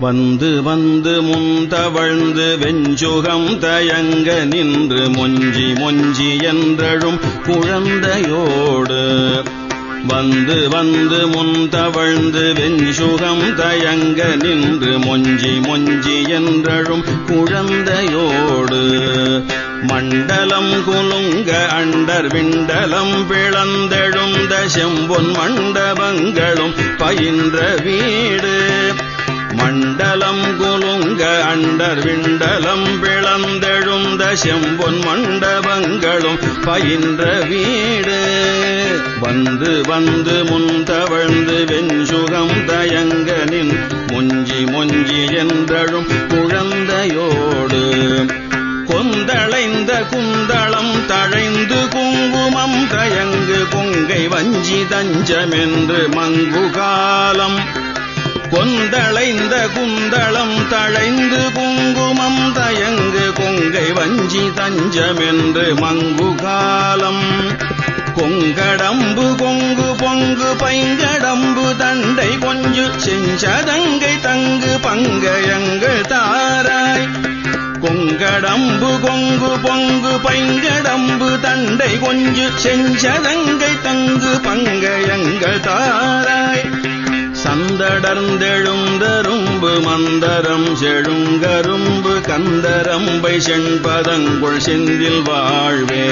வந்து வந்து முந்தவழ்ந்து வெஞ்சுகம் தயங்க நின்று மொஞ்சி மொஞ்சி என்றழும் குழந்தையோடு. வந்து வந்து முந்தவழ்ந்து வெஞ்சுகம் தயங்க நின்று மொஞ்சி மொஞ்சி என்றழும் குழந்தையோடு. மண்டலம் குலுங்க அண்டர் விண்டலம் பிளந்தெழுந்த செம்பொன் மண்டபங்களும் பயின்ற வீடு. மண்டலம் குலுங்க அண்டர் விண்டலம் விளந்தெழுந்த செம்பொன் மண்டபங்களும் பயின்ற வீடு. வந்து வந்து முந்தவழ்ந்து வெஞ்சுகம் தயங்கனின் முஞ்சி மொஞ்சி என்றழும் குழந்தையோடு. கொந்தளைந்த குந்தளம் தழைந்து குங்குமம் தயங்கு கொங்கை வஞ்சி தஞ்சமென்று மங்கு காலம் கொந்தளைந்த குந்தளம் தழைந்து குங்குமம் தயங்கு கொங்கை வஞ்சி தஞ்சமென்று மங்கு காலம். கொங்கடம்பு கொங்கு பொங்கு பைங்கடம்பு தண்டை கொஞ்சு செஞ்சதங்கை தங்கு பங்கயங்கள் தாராய். கொங்கடம்பு கொங்கு பொங்கு பைங்கடம்பு தண்டை கொஞ்சு செஞ்சதங்கை தங்கு பங்கயங்கள் தாராய். கந்தடர்ந்தெழுந்தரும்பு மந்தரம் செழுங்கரும்பு கந்தரம்பை செண்பதங்குள் செந்தில் வாழ்வே.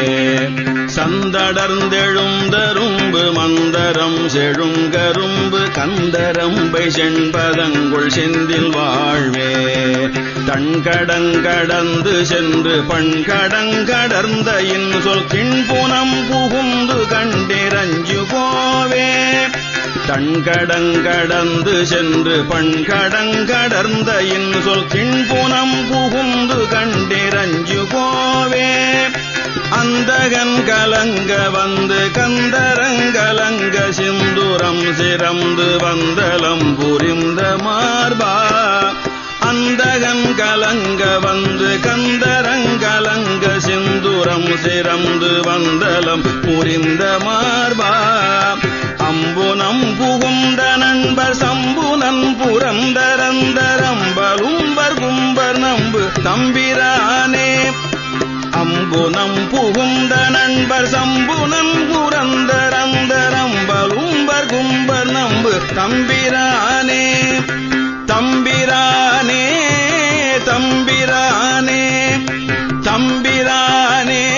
சந்தடர்ந்தெழுந்தரும்பு மந்தரம் செழுங்கரும்பு கந்தரம்பை செண்பதங்குள் செந்தில் வாழ்வே. தன்கடங்கடந்து சென்று பண்கடங்கடர்ந்த இன் சொல் கிண்புனம் புகுந்து கண்டிரஞ்சு போவே. தன்கடங்கடந்து சென்று பண்கடங்கடர்ந்த இன்சொல் கிண்புனம் புகுந்து கண்டிரஞ்சு போவே. அந்தகன் கலங்க வந்து கந்தரங்கலங்க சிந்துரம் சிறந்து வந்தலம் புரிந்த மார்பா. அந்தகன் கலங்க வந்து கந்தரங்கலங்க சிந்துரம் சிறந்து வந்தலம் புரிந்த மார்பா. அம்புனம் புகுந்த நண்பர் சம்புனன் புறந்தரந்தரம்பலும்பர் கும்பர் நம்பு தம்பிரானே. அம்புனம் புகுந்த நண்பர் சம்புனன் புறந்தரந்தரம்பலும்பர் கும்பர் நம்பு தம்பிரானே. தம்பிரானே தம்பிரானே தம்பிரானே.